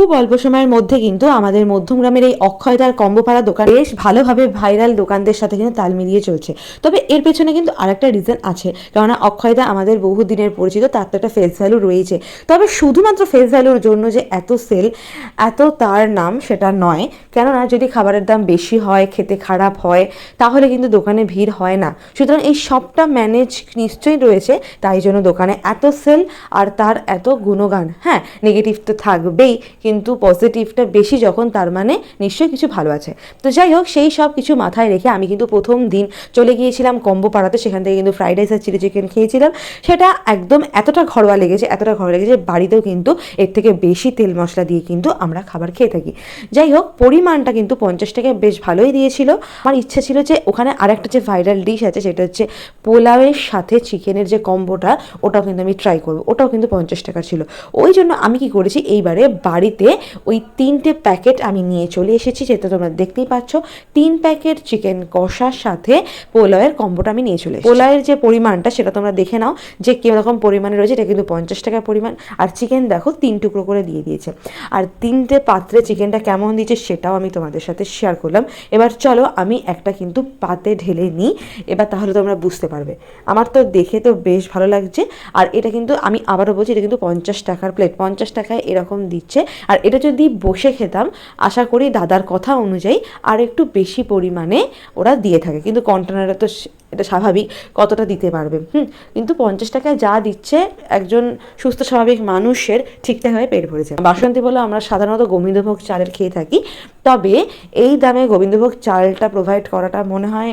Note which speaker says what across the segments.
Speaker 1: খুব অল্প সময়ের মধ্যে কিন্তু আমাদের মধ্যমগ্রামের এই অক্ষয়দার কম্বোপাড়া দোকান বেশ ভালোভাবে ভাইরাল দোকানদের সাথে কিন্তু তাল মিলিয়ে চলছে। তবে এর পেছনে কিন্তু আরেকটা রিজন আছে, কেননা অক্ষয়দা আমাদের বহু দিনের পরিচিত, তার তো একটা ফেস ভ্যালু রয়েছে তবে শুধুমাত্র ফেস ভ্যালুর জন্য যে এত সেল এত তার নাম সেটা নয়। কেননা যদি খাবারের দাম বেশি হয়, খেতে খারাপ হয়, তাহলে কিন্তু দোকানে ভিড় হয় না। সুতরাং এই সবটা ম্যানেজ নিশ্চয়ই রয়েছে, তাই জন্য দোকানে এত সেল আর তার এত গুণগান। হ্যাঁ নেগেটিভ তো থাকবেই কিন্তু পজিটিভটা বেশি যখন, তার মানে নিশ্চয়ই কিছু ভালো আছে। তো যাই হোক, সেই সব কিছু মাথায় রেখে আমি কিন্তু প্রথম দিন চলে গিয়েছিলাম কম্বো পাড়াতে সেখান থেকে কিন্তু ফ্রাইড রাইস আর চিলি চিকেন খেয়েছিলাম। সেটা একদম এতটা ঘরোয়া লেগেছে, এতটা ঘরোয়া লেগেছে বাড়িতেও কিন্তু এর থেকে বেশি তেল মশলা দিয়ে কিন্তু আমরা খাবার খেয়ে থাকি। যাই হোক, পরিমাণটা কিন্তু পঞ্চাশ টাকায় বেশ ভালোই দিয়েছিল। আমার ইচ্ছা ছিল যে ওখানে আরেকটা যে ভাইরাল ডিশ আছে, সেটা হচ্ছে পোলাওয়ের সাথে চিকেনের যে কম্বোটা, ওটাও কিন্তু আমি ট্রাই করব। ওটাও কিন্তু পঞ্চাশ টাকা ছিল। ওই জন্য আমি কি করেছি, এইবারে বাড়িতে ওই তিনটে প্যাকেট আমি নিয়ে চলে এসেছি, যেটা তোমরা দেখতেই পাচ্ছ। তিন প্যাকেট চিকেন কষার সাথে পোলাওয়ের কম্বোটা আমি নিয়ে চলে পোলাওয়ের যে পরিমাণটা, সেটা তোমরা দেখে নাও যে কীরকম পরিমাণে রয়েছে, এটা কিন্তু পঞ্চাশ টাকা পরিমাণ। আর চিকেন দেখো, তিন টুকরো করে দিয়ে দিয়েছে। আর তিনটে পাত্রে চিকেনটা কেমন দিয়েছে, সেটাও আমি তোমাদের সাথে শেয়ার করলাম। এবার চলো, আমি একটা কিন্তু পাতে ঢেলে নিই। এবার তাহলে তোমরা বুঝতে পারবে। আমার তো দেখে তো বেশ ভালো লাগছে। আর এটা কিন্তু আমি আবারও বলছি, এটা কিন্তু পঞ্চাশ টাকার প্লেট পঞ্চাশ টাকায় এরকম দিচ্ছে। আর এটা যদি বসে খেতাম, আশা করি দাদার কথা অনুযায়ী আর একটু বেশি পরিমাণে ওরা দিয়ে থাকে। কিন্তু কন্টেনারে তো এটা স্বাভাবিক কতটা দিতে পারবে? হুম, কিন্তু পঞ্চাশ টাকায় যা দিচ্ছে একজন সুস্থ, স্বাভাবিক মানুষের ঠিকঠাকভাবে পেট ভরেছে বাসন্তী বলে আমরা সাধারণত গোবিন্দভোগ চালের খেয়ে থাকি। তবে এই দামে গোবিন্দভোগ চালটা প্রোভাইড করাটা মনে হয়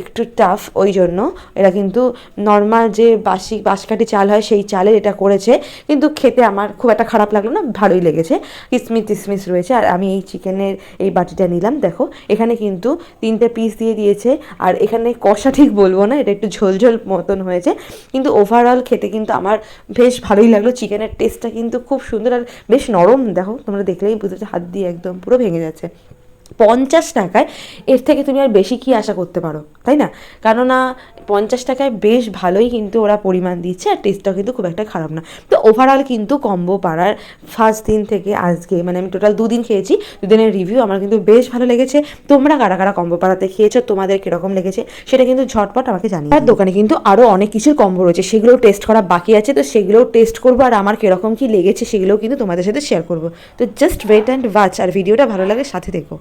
Speaker 1: একটু টাফ ওই জন্য। এরা কিন্তু নর্মাল যে বাসি, বাঁশকাঠি চাল হয়, সেই চালের এটা করেছে। কিন্তু খেতে আমার খুব একটা খারাপ লাগল না, ভালোই লেগেছে। কিসমিস টিসমিস রয়েছে। আর আমি এই চিকেনের এই বাটিটা নিলাম, দেখো। এখানে কিন্তু তিনটে পিস দিয়ে দিয়েছে। আর এখানে কষা ঠিক বলব না, এটা একটু ঝোলঝোল মতন হয়েছে। কিন্তু ওভারঅল খেতে কিন্তু আমার বেশ ভালোই লাগল। চিকেনের টেস্টটা কিন্তু খুব সুন্দর আর বেশ নরম, দেখো, তোমরা দেখলেই বুঝতে হাত দিয়ে একদম পুরো ভেঙে যাচ্ছে। আছে পঞ্চাশ টাকায় এর থেকে তুমি আর বেশি কি আশা করতে পারো? তাই না? কেননা পঞ্চাশ টাকায় বেশ ভালোই কিন্তু ওরা পরিমাণ দিচ্ছে আর টেস্টটাও কিন্তু খুব একটা খারাপ না। তো ওভারঅল কিন্তু কম্বো পাড়ার ফার্স্ট দিন থেকে আজকে মানে আমি টোটাল দুদিন খেয়েছি, দুদিনের রিভিউ আমার কিন্তু বেশ ভালো লেগেছে। তোমরা কারা কারা কম্বো পাড়াতে খেয়েছো, তোমাদের কীরকম লেগেছে, সেটা কিন্তু ঝটপট আমাকে জানিয়ে আর দোকানে কিন্তু আরও অনেক কিছুর কম্বো রয়েছে, সেগুলোও টেস্ট করা বাকি আছে, তো সেগুলোও টেস্ট করব আর আমার কীরকম কী লেগেছে সেগুলোও কিন্তু তোমাদের সাথে শেয়ার করব। তো জাস্ট ওয়েট অ্যান্ড ওয়াচ আর ভিডিওটা ভালো লাগে সাথে দেখো।